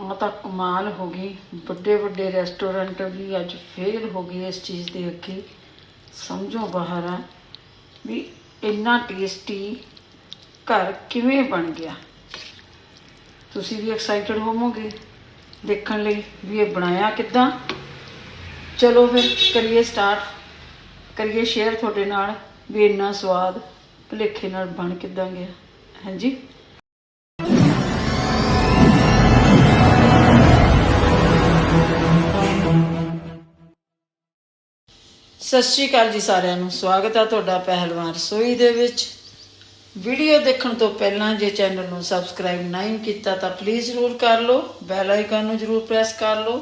ਆ ਤਾਂ ਕਮਾਲ ਹੋ ਗਈ। ਵੱਡੇ ਵੱਡੇ ਰੈਸਟੋਰੈਂਟ ਵੀ ਅੱਜ ਫੇਲ ਹੋ ਗਏ ਇਸ ਚੀਜ਼ ਦੇ ਅੱਗੇ। ਸਮਝੋ ਬਾਹਰ ਆ ਵੀ ਇੰਨਾ ਟੇਸਟੀ ਘਰ ਕਿਵੇਂ ਬਣ ਗਿਆ। ਤੁਸੀਂ ਵੀ ਐਕਸਾਈਟਡ ਹੋਵੋਗੇ ਦੇਖਣ ਲਈ ਵੀ ਇਹ ਬਣਾਇਆ ਕਿੱਦਾਂ। ਚਲੋ ਫਿਰ ਕਰੀਏ ਸਟਾਰਟ ਕਰੀਏ ਸ਼ੇਅਰ ਤੁਹਾਡੇ ਨਾਲ ਵੀ ਇੰਨਾ ਸਵਾਦ ਭੁਲੇਖੇ ਨਾਲ ਬਣ ਕਿੱਦਾਂ ਗਿਆ। ਹਾਂਜੀ? ਸਤਿ ਸ਼੍ਰੀ ਅਕਾਲ ਜੀ ਸਾਰਿਆਂ ਨੂੰ। ਸਵਾਗਤ ਹੈ ਤੁਹਾਡਾ ਪਹਿਲਵਾਨ ਰਸੋਈ ਦੇ ਵਿੱਚ। ਵੀਡੀਓ ਦੇਖਣ ਤੋਂ ਪਹਿਲਾਂ ਜੇ ਚੈਨਲ ਨੂੰ ਸਬਸਕ੍ਰਾਈਬ ਨਹੀਂ ਕੀਤਾ ਤਾਂ ਪਲੀਜ਼ ਜ਼ਰੂਰ ਕਰ ਲਓ ਬੈਲ ਆਈਕਨ ਨੂੰ ਜ਼ਰੂਰ ਪ੍ਰੈਸ ਕਰ ਲਓ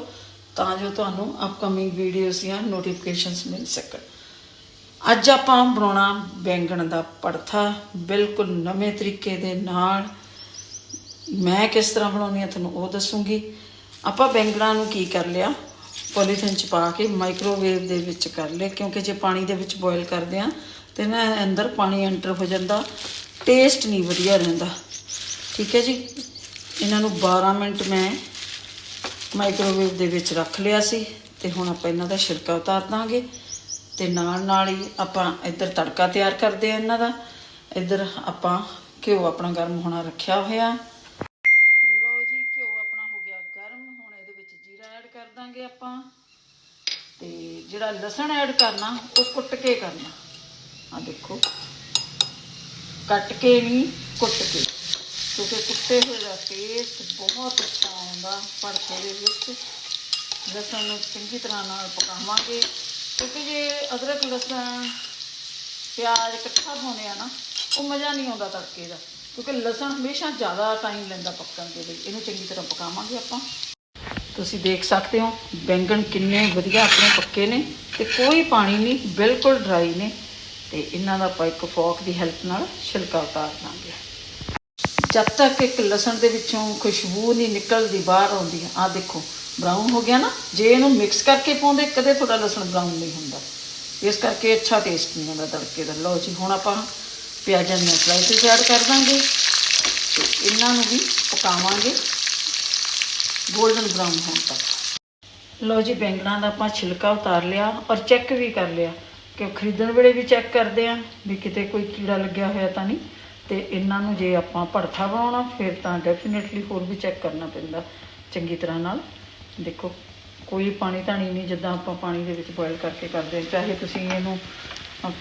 ਤਾਂ ਜੋ ਤੁਹਾਨੂੰ ਅਪਕਮਿੰਗ ਵੀਡੀਓਜ਼ ਦੀਆਂ ਨੋਟੀਫਿਕੇਸ਼ਨਸ ਮਿਲ ਸਕਣ। ਅੱਜ ਆਪਾਂ ਬਣਾਉਣਾ ਬੈਂਗਣ ਦਾ ਪੜਥਾ ਬਿਲਕੁਲ ਨਵੇਂ ਤਰੀਕੇ ਦੇ ਨਾਲ। ਮੈਂ ਕਿਸ ਤਰ੍ਹਾਂ ਬਣਾਉਣੀ ਆ ਤੁਹਾਨੂੰ ਉਹ ਦੱਸੂਗੀ। ਆਪਾਂ ਬੈਂਗਣਾਂ ਨੂੰ ਕੀ ਕਰ ਲਿਆ? ਪੋਲੀਥੀਨ ਚ ਪਾ ਕੇ ਮਾਈਕ੍ਰੋਵੇਵ ਦੇ ਵਿੱਚ ਕਰ ਲਿਆ ਕਿਉਂਕਿ ਜੇ ਪਾਣੀ ਦੇ ਵਿੱਚ ਬੋਇਲ ਕਰਦੇ ਆ ਤੇ ਨਾ ਅੰਦਰ ਪਾਣੀ ਐਂਟਰ ਹੋ ਜਾਂਦਾ ਟੇਸਟ ਨਹੀਂ ਵਧੀਆ ਰਹਿੰਦਾ। ਠੀਕ ਹੈ ਜੀ? ਇਹਨਾਂ ਨੂੰ 12 ਮਿੰਟ ਮੈਂ ਮਾਈਕ੍ਰੋਵੇਵ ਦੇ ਵਿੱਚ ਰੱਖ ਲਿਆ ਸੀ, ਤੇ ਹੁਣ ਆਪਾਂ ਇਹਨਾਂ ਦਾ ਛਿਲਕਾ ਉਤਾਰ ਦਾਂਗੇ। ਤੇ ਨਾਲ ਨਾਲ ਹੀ ਆਪਾਂ ਇੱਧਰ ਤੜਕਾ ਤਿਆਰ ਕਰਦੇ ਆ ਇਹਨਾਂ ਦਾ। ਇੱਧਰ ਆਪਾਂ ਘਿਓ ਆਪਣਾ ਗਰਮ ਹੋਣਾ ਰੱਖਿਆ ਹੋਇਆ ਲੋ ਜੀ ਘਿਓ ਆਪਣਾ ਹੋ ਗਿਆ ਗਰਮ ਹੁਣ ਇਹਦੇ ਵਿੱਚ ਜੀਰਾ ਐਡ ਕਰ ਦਾਂਗੇ ਆਪਾਂ ਤੇ ਜਿਹੜਾ ਲਸਣ ਐਡ ਕਰਨਾ, ਉਹ ਕੁੱਟ ਕੇ ਕਰਨਾ। ਆ ਦੇਖੋ। ਕੱਟ ਕੇ ਨਹੀਂ, ਕੁੱਟ ਕੇ। ਕਿਉਂਕਿ ਕੁੱਟੇ ਹੋਏ ਦਾ ਟੇਸਟ ਬਹੁਤ ਅੱਛਾ ਆਉਂਦਾ ਭੜਥੇ ਦੇ ਵਿੱਚ ਲਸਣ ਨੂੰ ਚੰਗੀ ਤਰ੍ਹਾਂ ਨਾਲ ਪਕਾਵਾਂਗੇ। ਕਿਉਂਕਿ ਜੇ ਅਦਰਕ, ਲਸਣ, ਪਿਆਜ਼ ਇਕੱਠਾ ਪਾਉਂਦੇ ਆ ਨਾ, ਉਹ ਮਜ਼ਾ ਨਹੀਂ ਆਉਂਦਾ ਤੜਕੇ ਦਾ। ਕਿਉਂਕਿ ਲਸਣ ਹਮੇਸ਼ਾ ਜ਼ਿਆਦਾ ਟਾਈਮ ਲੈਂਦਾ ਪੱਕਣ ਦੇ ਲਈ। ਇਹਨੂੰ ਚੰਗੀ ਤਰ੍ਹਾਂ ਪਕਾਵਾਂਗੇ ਆਪਾਂ। ਤੁਸੀਂ ਦੇਖ ਸਕਦੇ ਹੋ, ਬੈਂਗਣ ਕਿੰਨੇ ਵਧੀਆ, ਆਪਣੇ ਪੱਕੇ ਨੇ ਤੇ ਕੋਈ ਪਾਣੀ ਨਹੀਂ, ਬਿਲਕੁਲ ਡਰਾਈ ਨੇ ਤੇ ਇਹਨਾਂ ਦਾ ਆਪਾਂ ਇੱਕ ਫੋਕ ਦੀ ਹੈਲਪ ਨਾਲ ਛਿਲਕਾ ਉਤਾਰ ਦਾਂਗੇ। ਜਦ ਤੱਕ ਇੱਕ ਲਸਣ ਦੇ ਵਿੱਚੋਂ ਖੁਸ਼ਬੂ ਨਹੀਂ ਨਿਕਲਦੀ, ਬਾਹਰ ਆਉਂਦੀ ਆ ਦੇਖੋ ਬਰਾਊਨ ਹੋ ਗਿਆ ਨਾ, ਜੇ ਇਹਨੂੰ ਮਿਕਸ ਕਰਕੇ ਪਾਉਂਦੇ, ਕਦੇ ਤੁਹਾਡਾ ਲਸਣ ਬਰਾਊਨ ਨਹੀਂ ਹੁੰਦਾ। ਇਸ ਕਰਕੇ ਅੱਛਾ ਟੇਸਟ ਨਹੀਂ ਆਉਂਦਾ ਤੜਕੇ ਦਾ। ਲਓ ਜੀ, ਹੁਣ ਆਪਾਂ ਪਿਆਜ਼ਾਂ ਦੀਆਂ ਸਲਾਈਸਿਸ ਐਡ ਕਰ ਦਾਂਗੇ ਤੇ ਇਹਨਾਂ ਨੂੰ ਵੀ ਪਕਾਵਾਂਗੇ। 골ਡਨ ਬ੍ਰਾਊਨ ਹੋਣ ਤੱਕ। ਲਓ ਜੀ, ਬੈਂਗਣਾ ਦਾ ਆਪਾਂ ਛਿਲਕਾ ਉਤਾਰ ਲਿਆ ਔਰ ਚੈੱਕ ਵੀ ਕਰ ਲਿਆ ਕਿ ਖਰੀਦਣ ਵੇਲੇ ਵੀ ਚੈੱਕ ਕਰਦੇ ਆ ਵੀ ਕਿਤੇ ਕੋਈ ਕੀੜਾ ਲੱਗਿਆ ਹੋਇਆ ਤਾਂ ਨਹੀਂ। ਤੇ ਇਹਨਾਂ ਨੂੰ ਜੇ ਆਪਾਂ ਭੜਥਾ ਬਣਾਉਣਾ, ਫਿਰ ਤਾਂ ਡੈਫੀਨਿਟਲੀ ਹੋਰ ਵੀ ਚੈੱਕ ਕਰਨਾ ਪੈਂਦਾ। ਚੰਗੀ ਤਰ੍ਹਾਂ ਨਾਲ। ਦੇਖੋ, ਕੋਈ ਪਾਣੀ ਧਾਣੀ ਨਹੀਂ ਜਿੱਦਾਂ ਆਪਾਂ ਪਾਣੀ ਦੇ ਵਿੱਚ ਬੋਇਲ ਕਰਕੇ ਕਰਦੇ ਹਾਂ, ਚਾਹੇ ਤੁਸੀਂ ਇਹਨੂੰ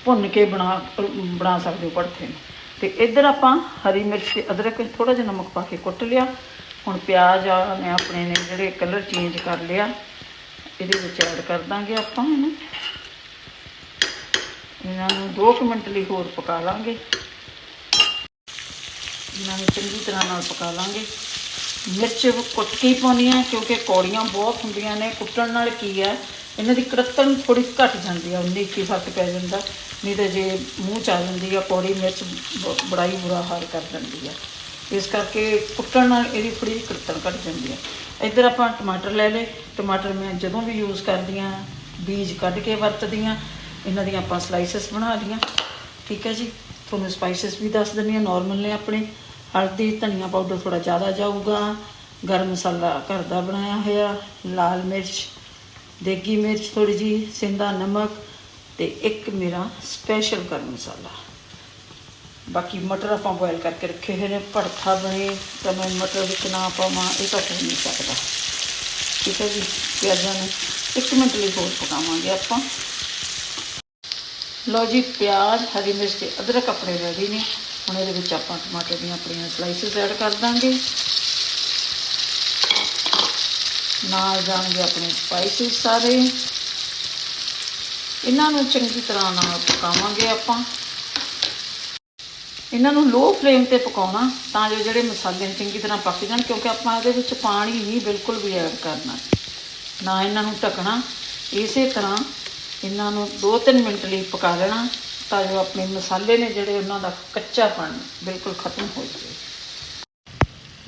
ਭੁੰਨ ਕੇ ਬਣਾ ਬਣਾ ਸਕਦੇ ਹੋ ਭੜਥੇ ਨੂੰ। ਤੇ ਇੱਧਰ ਆਪਾਂ ਹਰੀ ਮਿਰਚ ਤੇ ਅਦਰਕ ਥੋੜਾ ਜਿਹਾ ਨਮਕ ਪਾ ਕੇ ਕੁੱਟ ਲਿਆ। ਹੁਣ ਪਿਆਜ਼ ਆ, ਮੈਂ ਆਪਣੇ ਨੇ ਜਿਹੜੇ ਕਲਰ ਚੇਂਜ ਕਰ ਲਿਆ, ਇਹਦੇ ਵਿੱਚ ਐਡ ਕਰ ਦਾਂਗੇ ਆਪਾਂ ਇਹਨੂੰ। ਇਹਨਾਂ ਨੂੰ 2 ਮਿੰਟ ਲਈ ਹੋਰ ਪਕਾ ਲਾਂਗੇ। ਇਹਨਾਂ ਨੂੰ ਚੰਗੀ ਤਰ੍ਹਾਂ ਨਾਲ ਪਕਾ ਲਾਂਗੇ। ਮਿਰਚ ਕੁੱਟ ਕੇ ਹੀ ਪਾਉਣੀ ਹੈ ਕਿਉਂਕਿ ਕੌੜੀਆਂ ਬਹੁਤ ਹੁੰਦੀਆਂ ਨੇ। ਕੁੱਟਣ ਨਾਲ ਕੀ ਹੈ ਇਹਨਾਂ ਦੀ ਕੜਤਣ ਥੋੜੀ ਘਟ ਜਾਂਦੀ ਆ, ਉਨੀ ਕੀ ਫ਼ਰਕ ਪੈ ਜਾਂਦਾ। ਨਹੀਂ ਤਾਂ ਜੇ ਮੂੰਹ ਚ ਆ ਜਾਂਦੀ ਆ, ਕੌੜੀ ਮਿਰਚ ਬ- ਬੜਾ ਹੀ ਬੁਰਾ ਹਾਲ ਕਰ ਦਿੰਦੀ ਆ। ਇਸ ਕਰਕੇ ਕੁੱਟਣ ਨਾਲ ਇਹਦੀ ਥੋੜੀ ਜਿਹੀ ਕੜਤਣ ਘਟ ਜਾਂਦੀ ਹੈ। ਇੱਧਰ ਆਪਾਂ ਟਮਾਟਰ ਲੈ ਲਏ। ਟਮਾਟਰ ਮੈਂ ਜਦੋਂ ਵੀ ਯੂਜ਼ ਕਰਦੀ ਆ ਬੀਜ ਕੱਢ ਕੇ ਵਰਤਦੀ ਆ ਇਹਨਾਂ ਦੀਆਂ ਆਪਾਂ ਸਲਾਈਸਸ ਬਣਾ ਲਈਆਂ। ਠੀਕ ਹੈ ਜੀ? ਤੁਹਾਨੂੰ ਸਪਾਈਸਸ ਵੀ ਦੱਸ ਦਿੰਦੀ ਆ ਨਾਰਮਲ ਨੇ ਆਪਣੇ। ਹਲਦੀ, ਧਨੀਆ ਪਾਊਡਰ ਥੋੜਾ ਜ਼ਿਆਦਾ ਜਾਊਗਾ। ਗਰਮ ਮਸਾਲਾ ਘਰ ਦਾ ਬਣਾਇਆ ਹੋਇਆ, ਲਾਲ ਮਿਰਚ, ਦੇਗੀ ਮਿਰਚ ਥੋੜੀ ਜੀ ਸਿੰਦਾ ਨਮਕ ਤੇ ਇੱਕ ਮੇਰਾ ਸਪੈਸ਼ਲ ਗਰਮ ਮਸਾਲਾ। ਬਾਕੀ ਮਟਰ ਆਪਾਂ ਬੋਇਲ ਕਰਕੇ ਰੱਖੇ ਹੋਏ ਨੇ, ਭੜਥਾ ਬਣੇ ਤਾਂ ਮੈਂ ਮਟਰ ਵਿੱਚ ਨਾ ਪਾਵਾਂ, ਇਹ ਤਾਂ ਹੋ ਨਹੀਂ ਸਕਦਾ। ਠੀਕ ਹੈ ਜੀ, ਪਿਆਜ਼ਾਂ ਨੂੰ ਇੱਕ ਮਿੰਟ ਲਈ ਹੋਰ ਪਕਾਵਾਂਗੇ ਆਪਾਂ। ਲਓ ਜੀ, ਪਿਆਜ਼, ਹਰੀ ਮਿਰਚ ਤੇ ਅਦਰਕ ਆਪਣੇ ਰੈਡੀ ਨੇ। ਹੁਣ ਇਹਦੇ ਵਿੱਚ ਆਪਾਂ ਟਮਾਟਰ ਦੀਆਂ ਆਪਣੀਆਂ ਸਲਾਈਸਿਸ ਐਡ ਕਰ ਦਾਂਗੇ। ਨਾਲ ਜਾਣਗੇ ਆਪਣੇ ਸਪਾਈਸਿਸ ਸਾਰੇ। ਇਹਨਾਂ ਨੂੰ ਚੰਗੀ ਤਰ੍ਹਾਂ ਨਾਲ ਪਕਾਵਾਂਗੇ ਆਪਾਂ। ਇਹਨਾਂ ਨੂੰ ਲੋ ਫਲੇਮ ਤੇ ਪਕਾਉਣਾ ਤਾਂ ਜੋ ਜਿਹੜੇ ਮਸਾਲੇ ਨੇ ਚੰਗੀ ਤਰ੍ਹਾਂ ਪੱਕ ਜਾਣ, ਕਿਉਂਕਿ ਆਪਾਂ ਇਹਦੇ ਵਿੱਚ ਪਾਣੀ ਨਹੀਂ ਬਿਲਕੁਲ ਵੀ ਐਡ ਕਰਨਾ। ਨਾ ਇਹਨਾਂ ਨੂੰ ਢੱਕਣਾ, ਇਸੇ ਤਰ੍ਹਾਂ ਇਹਨਾਂ ਨੂੰ 2-3 ਮਿੰਟ ਲਈ ਪਕਾ ਲੈਣਾ ਤਾਂ ਜੋ ਆਪਣੇ ਮਸਾਲੇ ਨੇ ਜਿਹੜੇ ਉਹਨਾਂ ਦਾ ਕੱਚਾਪਣ ਬਿਲਕੁਲ ਖਤਮ ਹੋ ਜਾਵੇ।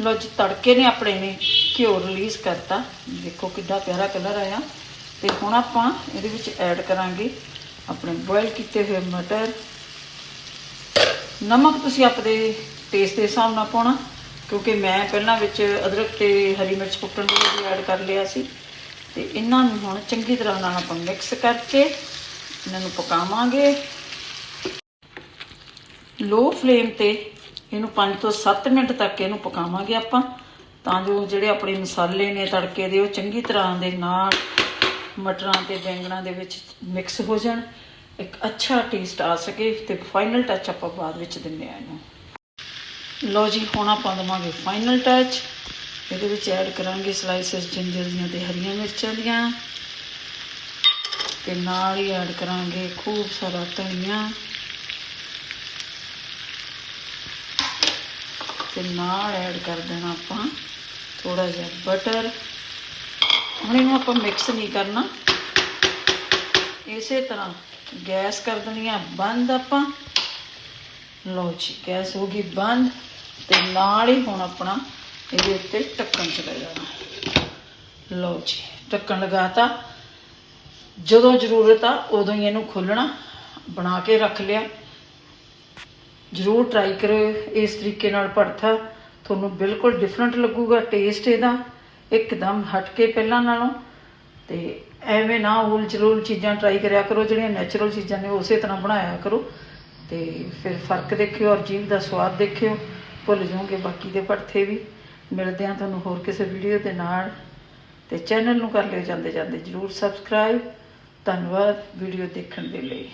ਲੋ ਜੀ, ਤੜਕੇ ਨੇ ਆਪਣੇ ਨੇ ਘਿਓ ਰਿਲੀਜ਼ ਕਰਤਾ। ਦੇਖੋ ਕਿੱਡਾ ਪਿਆਰਾ ਕਲਰ ਆਇਆ। ਤੇ ਹੁਣ ਆਪਾਂ ਇਹਦੇ ਵਿੱਚ ਐਡ ਕਰਾਂਗੇ ਆਪਣੇ ਬੋਇਲ ਕੀਤੇ ਹੋਏ ਮਟਰ ਨਮਕ ਤੁਸੀਂ ਆਪਣੇ ਟੇਸਟ ਦੇ ਹਿਸਾਬ ਨਾਲ ਪਾਉਣਾ, ਕਿਉਂਕਿ ਮੈਂ ਪਹਿਲਾਂ ਵਿੱਚ ਅਦਰਕ ਤੇ ਹਰੀ ਮਿਰਚ ਕੁੱਟਣ ਦੀ ਵੀ ਐਡ ਕਰ ਲਿਆ ਸੀ। ਤੇ ਇਹਨਾਂ ਨੂੰ ਹੁਣ ਚੰਗੀ ਤਰ੍ਹਾਂ ਨਾਲ ਆਪਾਂ ਮਿਕਸ ਕਰਕੇ ਇਹਨਾਂ ਨੂੰ ਪਕਾਵਾਂਗੇ। ਲੋ ਫਲੇਮ ਤੇ ਇਹਨੂੰ 5 ਤੋਂ 7 ਮਿੰਟ ਤੱਕ ਇਹਨੂੰ ਪਕਾਵਾਂਗੇ ਆਪਾਂ, ਤਾਂ ਜੋ ਜਿਹੜੇ ਆਪਣੇ ਮਸਾਲੇ ਨੇ ਤੜਕੇ ਦੇ, ਉਹ ਚੰਗੀ ਤਰ੍ਹਾਂ ਦੇ ਨਾਲ ਮਟਰਾਂ ਤੇ ਬੈਂਗਣਾਂ ਦੇ ਵਿੱਚ ਮਿਕਸ ਹੋ ਜਾਣ। ਇੱਕ ਅੱਛਾ ਟੇਸਟ ਆ ਸਕੇ ਤੇ ਫਾਈਨਲ ਟੱਚ ਆਪਾਂ ਬਾਅਦ ਵਿੱਚ ਦਿੰਦੇ ਆ ਇਹਨੂੰ। ਲਓ ਜੀ, ਹੁਣ ਆਪਾਂ ਦੇਵਾਂਗੇ ਫਾਈਨਲ ਟੱਚ ਇਹਦੇ ਵਿੱਚ ਐਡ ਕਰਾਂਗੇ ਸਲਾਈਸਸ ਜਿੰਜਰ ਦੀਆਂ ਤੇ ਹਰੀਆਂ ਮਿਰਚਾਂ ਦੀਆਂ। ਤੇ ਨਾਲ ਹੀ ਐਡ ਕਰਾਂਗੇ ਖੂਬ ਸਾਰਾ ਧਨੀਆ। ਤੇ ਨਾਲ ਐਡ ਕਰ ਦੇਣਾ ਆਪਾਂ ਥੋੜਾ ਜਿਹਾ ਬਟਰ ਹੁਣ ਇਹਨੂੰ ਆਪਾਂ ਮਿਕਸ ਨਹੀਂ ਕਰਨਾ। ਇਸੇ ਤਰ੍ਹਾਂ ਗੈਸ ਕਰ ਦੇਣੀ ਆ ਬੰਦ ਆਪਾਂ। ਲਓ ਜੀ, ਗੈਸ ਹੋ ਗਈ ਬੰਦ ਤੇ ਨਾਲ ਹੀ ਹੁਣ ਆਪਣਾ ਇਹਦੇ ਉੱਤੇ ਢੱਕਣ ਚਲਾ ਜਾਣਾ। ਲਓ ਜੀ, ਢੱਕਣ ਲਗਾਤਾ। ਜਦੋਂ ਜ਼ਰੂਰਤ ਆ, ਉਦੋਂ ਹੀ ਇਹਨੂੰ ਖੋਲਣਾ ਬਣਾ ਕੇ ਰੱਖ ਲਿਆ। ਜ਼ਰੂਰ ਟਰਾਈ ਕਰਿਓ, ਇਸ ਤਰੀਕੇ ਨਾਲ ਭੜਥਾ ਤੁਹਾਨੂੰ ਬਿਲਕੁਲ ਡਿਫਰੈਂਟ ਲੱਗੂਗਾ ਟੇਸਟ ਇਹਦਾ। ਇੱਕਦਮ ਹਟ ਕੇ ਪਹਿਲਾਂ ਨਾਲੋਂ। ਤੇ ਐਵੇਂ ਨਾ ਉਲ ਜਲੂਲ ਚੀਜ਼ਾਂ ਟਰਾਈ ਕਰਿਆ ਕਰੋ, ਜਿਹੜੀਆਂ ਨੈਚੁਰਲ ਚੀਜ਼ਾਂ ਨੇ, ਉਸੇ ਤਰ੍ਹਾਂ ਬਣਾਇਆ ਕਰੋ। ਤੇ ਫਿਰ ਫ਼ਰਕ ਦੇਖਿਓ ਔਰ ਜੀਭ ਦਾ ਸਵਾਦ ਦੇਖਿਓ, ਭੁੱਲ ਜਾਓਗੇ ਬਾਕੀ ਦੇ ਭੜਥੇ ਵੀ। ਮਿਲਦੇ ਆ ਤੁਹਾਨੂੰ ਹੋਰ ਕਿਸੇ ਵੀਡੀਓ ਦੇ ਨਾਲ। ਤੇ ਚੈਨਲ ਨੂੰ ਕਰ ਲਿਓ ਜਾਂਦੇ ਜਾਂਦੇ ਜਰੂਰ ਸਬਸਕ੍ਰਾਈਬ ਧੰਨਵਾਦ ਵੀਡੀਓ ਦੇਖਣ ਦੇ ਲਈ।